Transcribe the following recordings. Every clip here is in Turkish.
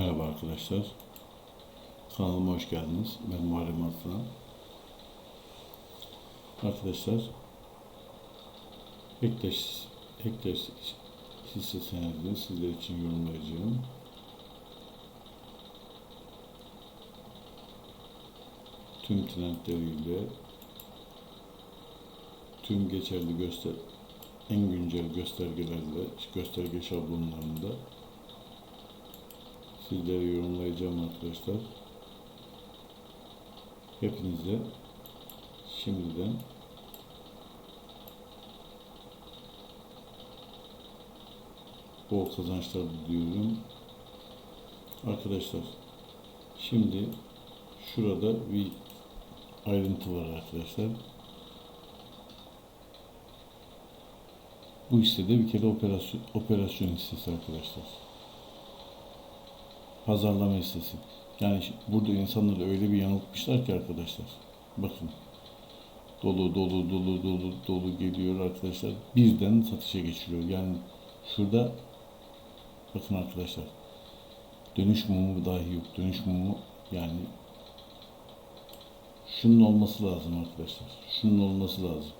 Merhaba arkadaşlar. Kanalıma hoş geldiniz. Ben Muharrem Aslan. Arkadaşlar Ektaş, Ektaş hisse senedini sizler için yorumlayacağım. Tüm trendleriyle tüm geçerli göster en güncel göstergelerle gösterge şablonlarında sizlere yorumlayacağım arkadaşlar. Hepinize şimdiden bol kazançlar diliyorum. Arkadaşlar şimdi şurada bir ayrıntı var arkadaşlar. Bu hissede bir kere operasyon, operasyon hissesi arkadaşlar pazarlama hissesi. Yani burada insanları öyle bir yanıltmışlar ki arkadaşlar. Bakın. Dolu dolu dolu dolu dolu geliyor arkadaşlar. Birden satışa geçiriyor. Yani şurada bakın arkadaşlar. Dönüş mumu dahi yok. Dönüş mumu yani şunun olması lazım arkadaşlar. Şunun olması lazım.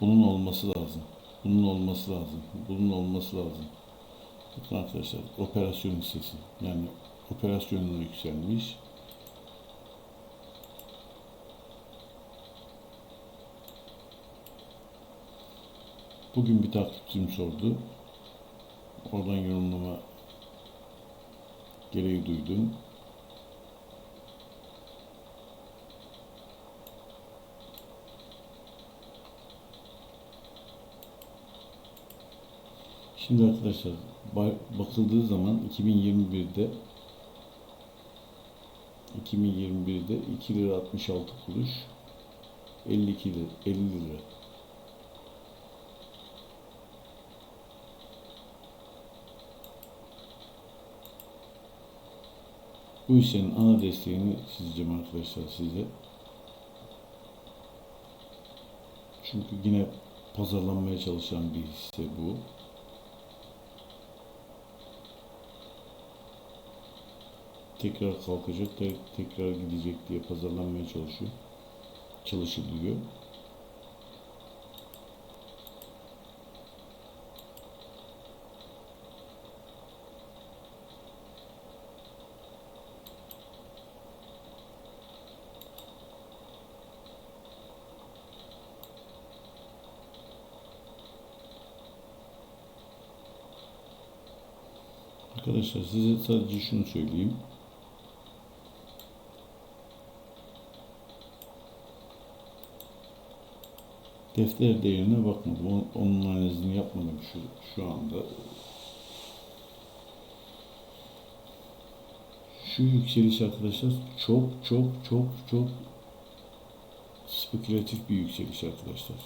Bunun olması lazım. Bunun olması lazım. Bunun olması lazım. Arkadaşlar operasyon hissesi yani operasyonuna yükselmiş. Bugün bir takipçim sordu. Oradan yorumlama gereği duydum. Şimdi arkadaşlar bakıldığı zaman 2021'de 2021'de 2 lira 66 kuruş 52 lira 50 lira Bu işlerin ana desteğini çizeceğim arkadaşlar size. Çünkü yine pazarlanmaya çalışan bir hisse bu. Tekrar kalkacak, tekrar gidecek diye pazarlanmaya çalışıyor. Çalışılıyor. Arkadaşlar size sadece şunu söyleyeyim. Defter değerine bakmadım. Onun analizini yapmadım şu, şu anda. Şu yükseliş arkadaşlar çok çok çok çok spekülatif bir yükseliş arkadaşlar.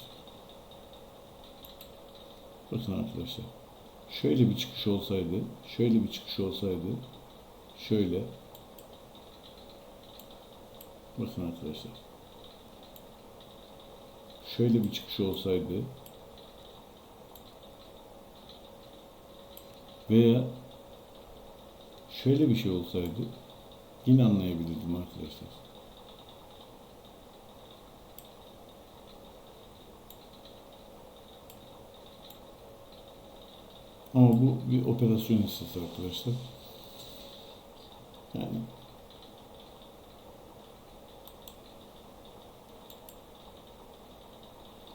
Bakın arkadaşlar. Şöyle bir çıkış olsaydı, şöyle bir çıkış olsaydı, şöyle. Bakın arkadaşlar şöyle bir çıkış olsaydı veya şöyle bir şey olsaydı yine anlayabilirdim arkadaşlar. Ama bu bir operasyon hissesi arkadaşlar. Yani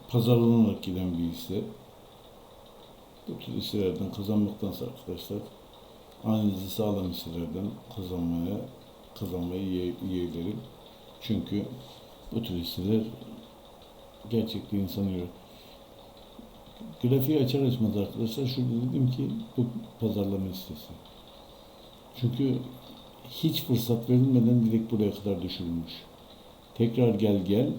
pazarlanarak giden bir hisse. Bu tür hisselerden kazanmaktansa arkadaşlar analizi sağlam hisselerden kazanmaya kazanmayı yeğlerim. Çünkü bu tür hisseler gerçekten insanı. Grafiği açar açmaz arkadaşlar şurada dedim ki bu pazarlama hissesi. Çünkü hiç fırsat verilmeden direkt buraya kadar düşürülmüş. Tekrar gel gel,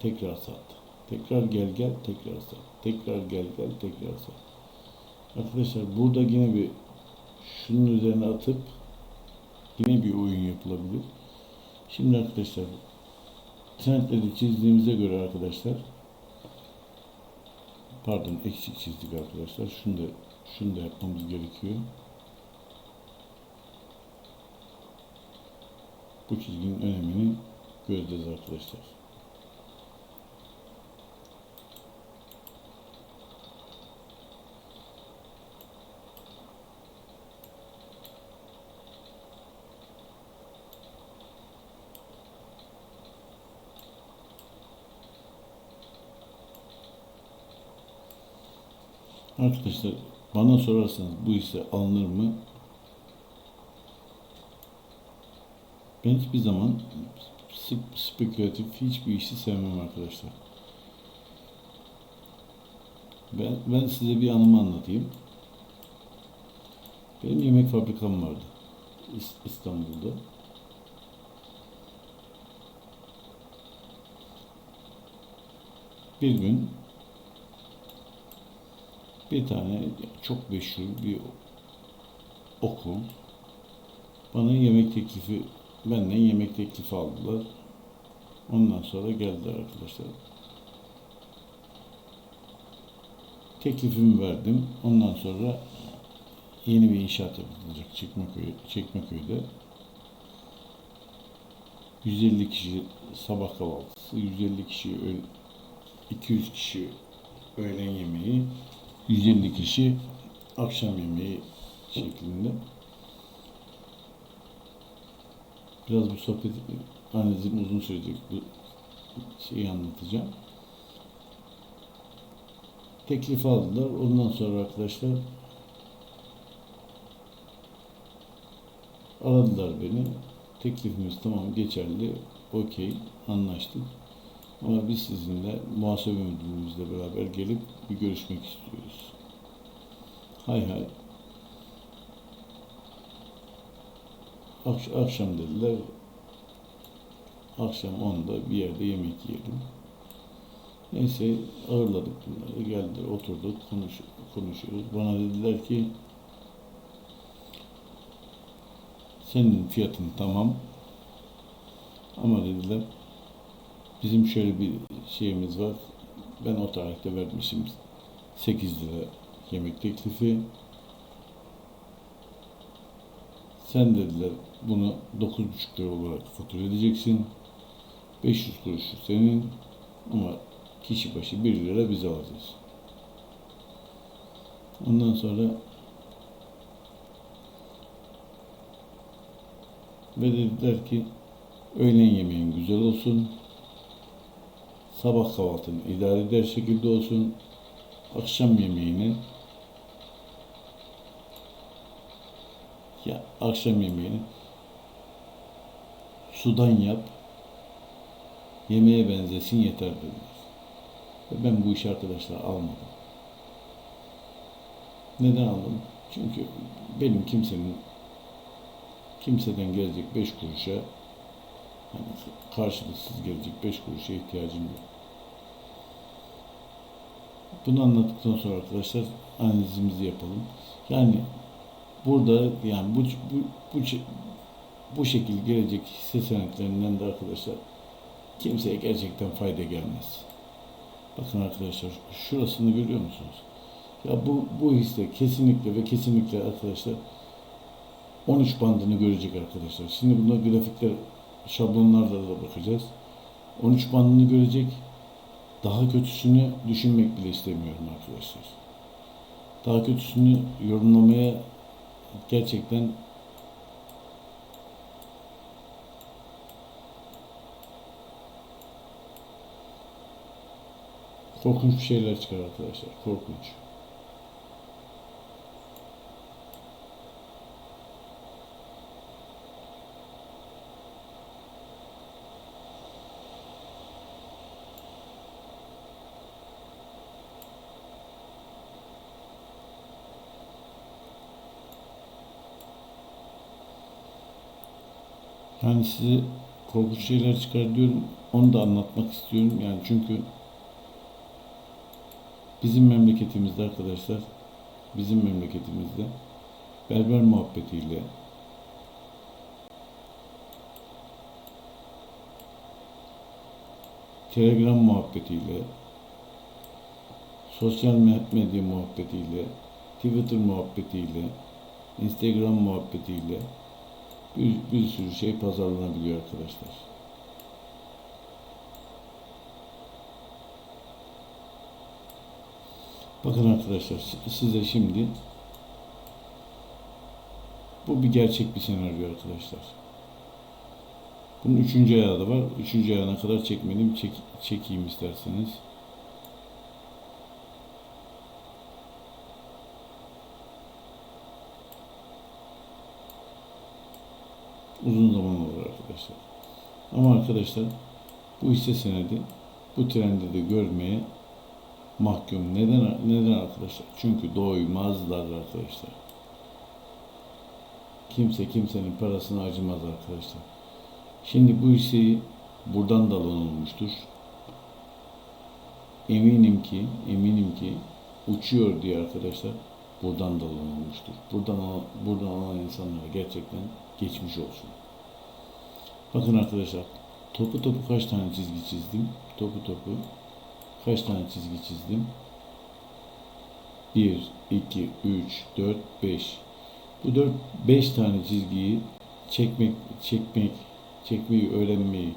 tekrar sat. Tekrar gel gel, tekrar sat. Tekrar gel gel, tekrar sat. Arkadaşlar burada yine bir şunun üzerine atıp yine bir oyun yapılabilir. Şimdi arkadaşlar trendleri çizdiğimize göre arkadaşlar pardon eksik çizdik arkadaşlar. Şunu da şunu da yapmamız gerekiyor. bu çizginin önemini göreceğiz arkadaşlar. Arkadaşlar bana sorarsanız bu hisse alınır mı? Ben hiçbir zaman sp- spekülatif hiçbir işi sevmem arkadaşlar. Ben, ben size bir anımı anlatayım. Benim yemek fabrikam vardı. İs- İstanbul'da. Bir gün bir tane çok meşhur bir okul bana yemek teklifi benden yemek teklifi aldılar. Ondan sonra geldiler arkadaşlar. Teklifimi verdim. Ondan sonra yeni bir inşaat yapılacak Çekmeköy, Çekmeköy'de. 150 kişi sabah kahvaltısı, 150 kişi öğ- 200 kişi öğlen yemeği, 150 kişi akşam yemeği şeklinde. Biraz bu sohbet analizim uzun sürecek. Bu şeyi anlatacağım. Teklif aldılar. Ondan sonra arkadaşlar aradılar beni. Teklifimiz tamam geçerli. Okey. Anlaştık. Ama biz sizinle muhasebe müdürümüzle beraber gelip bir görüşmek istiyoruz. Hay hay. Akş- akşam dediler. Akşam 10'da bir yerde yemek yiyelim. Neyse ağırladık bunları. Geldiler oturduk konuş, konuşuyoruz. Bana dediler ki senin fiyatın tamam ama dediler bizim şöyle bir şeyimiz var. Ben o tarihte vermişim 8 lira yemek teklifi. Sen dediler bunu 9,5 lira olarak fatura edeceksin. 500 kuruşu senin ama kişi başı 1 lira biz alacağız. Ondan sonra ve dediler ki öğlen yemeğin güzel olsun. Sabah kahvaltın idare eder şekilde olsun. Akşam yemeğini ya akşam yemeğini sudan yap. Yemeğe benzesin yeter dediler. Ben bu işi arkadaşlar almadım. Neden aldım? Çünkü benim kimsenin kimseden gelecek beş kuruşa karşılıksız gelecek beş kuruşa ihtiyacım yok. Bunu anlattıktan sonra arkadaşlar analizimizi yapalım. Yani burada yani bu bu bu, bu şekilde gelecek hisse senetlerinden de arkadaşlar kimseye gerçekten fayda gelmez. Bakın arkadaşlar şurasını görüyor musunuz? Ya bu bu hisse kesinlikle ve kesinlikle arkadaşlar 13 bandını görecek arkadaşlar. Şimdi bunda grafikler şablonlarda da bakacağız. 13 bandını görecek. Daha kötüsünü düşünmek bile istemiyorum arkadaşlar. Daha kötüsünü yorumlamaya gerçekten korkunç bir şeyler çıkar arkadaşlar. Korkunç. Yani size korkunç şeyler çıkar diyorum. Onu da anlatmak istiyorum. Yani çünkü bizim memleketimizde arkadaşlar bizim memleketimizde berber muhabbetiyle Telegram muhabbetiyle sosyal medya muhabbetiyle Twitter muhabbetiyle Instagram muhabbetiyle Bir, bir sürü şey pazarlanabiliyor arkadaşlar. Bakın arkadaşlar si- size şimdi bu bir gerçek bir senaryo arkadaşlar. Bunun üçüncü ayağı da var. Üçüncü ayağına kadar çekmedim. Çek, çekeyim isterseniz. Uzun zaman olur arkadaşlar. Ama arkadaşlar bu hisse senedi bu trendi de görmeye mahkum. Neden neden arkadaşlar? Çünkü doymazlar arkadaşlar. Kimse kimsenin parasını acımaz arkadaşlar. Şimdi bu hisseyi buradan da. Eminim ki, eminim ki uçuyor diye arkadaşlar buradan da alan olmuştur. Buradan buradan alan insanlara gerçekten geçmiş olsun. Bakın arkadaşlar topu topu kaç tane çizgi çizdim? Topu topu kaç tane çizgi çizdim? 1, 2, 3, 4, 5. Bu 4, 5 tane çizgiyi çekmek, çekmek, çekmeyi öğrenmeyi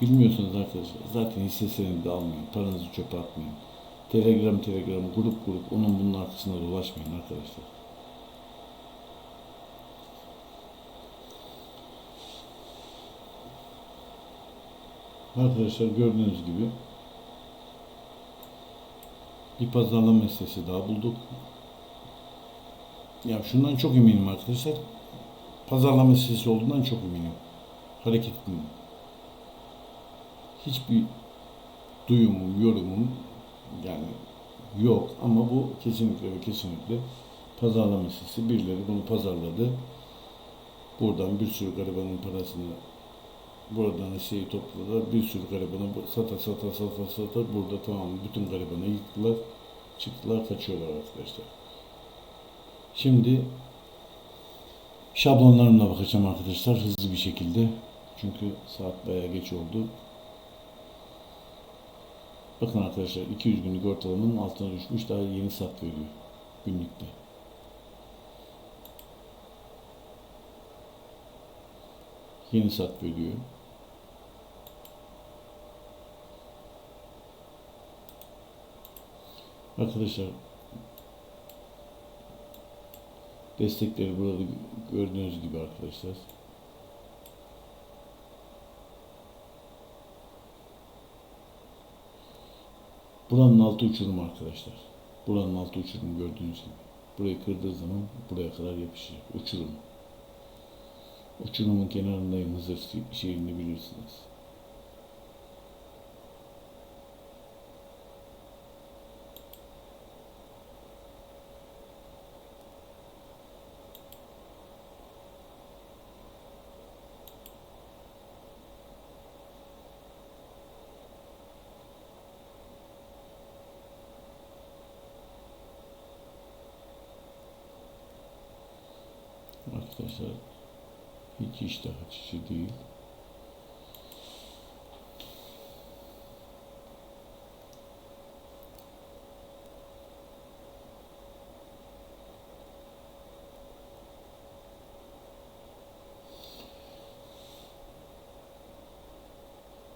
bilmiyorsanız arkadaşlar zaten hisse senedi de almayın. Paranızı çöpe atmayın. Telegram, telegram, grup, grup onun bunun arkasında dolaşmayın arkadaşlar. Arkadaşlar gördüğünüz gibi bir pazarlama hissesi daha bulduk. Ya şundan çok eminim arkadaşlar. Pazarlama hissesi olduğundan çok eminim. Hareketinin hiçbir duyumum, yorumum yani yok ama bu kesinlikle ve kesinlikle pazarlama hissesi. Birileri bunu pazarladı. Buradan bir sürü garibanın parasını buradan şeyi topladılar. Bir sürü garibanı sata sata sata sata burada tamam bütün garibanı yıktılar. Çıktılar kaçıyorlar arkadaşlar. Şimdi şablonlarımla bakacağım arkadaşlar hızlı bir şekilde. Çünkü saat bayağı geç oldu. Bakın arkadaşlar 200 günlük ortalamanın altına düşmüş daha yeni sat veriyor günlükte. Yeni sat veriyor. Arkadaşlar destekleri burada gördüğünüz gibi arkadaşlar. Buranın altı uçurum arkadaşlar. Buranın altı uçurum gördüğünüz gibi. Burayı kırdığı zaman buraya kadar yapışacak. Uçurum. Uçurumun kenarındayım Hızır şehrini bilirsiniz. Arkadaşlar hiç iştah açıcı değil.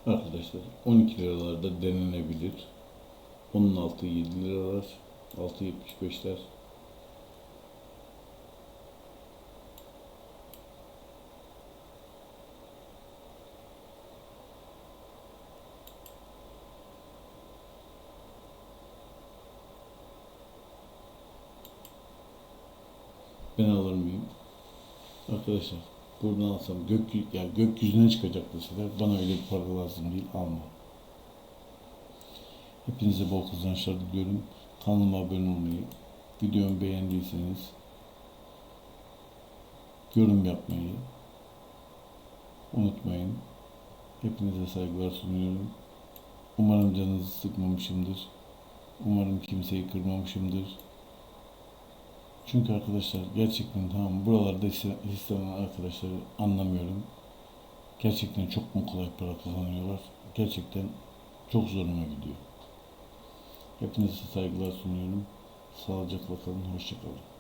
Arkadaşlar 12 liralarda denenebilir. Onun altı 7 liralar. 6.75'ler. Ben alır mıyım? Arkadaşlar buradan alsam gök, yani gökyüzüne çıkacak deseler bana öyle bir para lazım değil alma. Hepinize bol kazançlar diliyorum. Kanalıma abone olmayı, videomu beğendiyseniz yorum yapmayı unutmayın. Hepinize saygılar sunuyorum. Umarım canınızı sıkmamışımdır. Umarım kimseyi kırmamışımdır. Çünkü arkadaşlar gerçekten tamam buralarda hisse- hisseden arkadaşları anlamıyorum. Gerçekten çok mu kolay para kazanıyorlar? Gerçekten çok zoruma gidiyor. Hepinize saygılar sunuyorum. Sağlıcakla kalın, hoşçakalın.